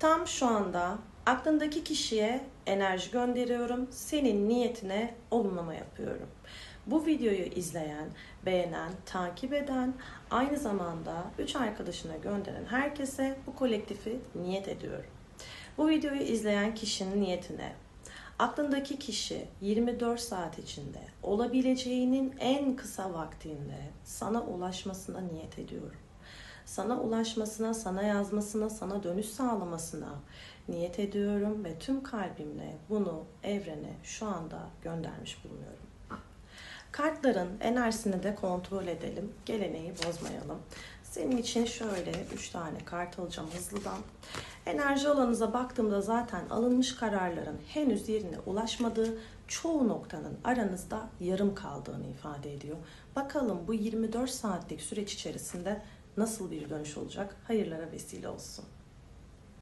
Tam şu anda aklındaki kişiye enerji gönderiyorum. Senin niyetine olumlama yapıyorum. Bu videoyu izleyen, beğenen, takip eden, aynı zamanda 3 arkadaşına gönderen herkese bu kolektifi niyet ediyorum. Bu videoyu izleyen kişinin niyetine aklındaki kişi 24 saat içinde olabileceğinin en kısa vaktinde sana ulaşmasına niyet ediyorum. Sana ulaşmasına, sana yazmasına, sana dönüş sağlamasına niyet ediyorum ve tüm kalbimle bunu evrene şu anda göndermiş bulunuyorum. Kartların enerjisini de kontrol edelim. Geleneği bozmayalım. Senin için şöyle 3 tane kart alacağım hızlıdan. Enerji alanınıza baktığımda zaten alınmış kararların henüz yerine ulaşmadığı çoğu noktanın aranızda yarım kaldığını ifade ediyor. Bakalım bu 24 saatlik süreç içerisinde nasıl bir dönüş olacak? Hayırlara vesile olsun.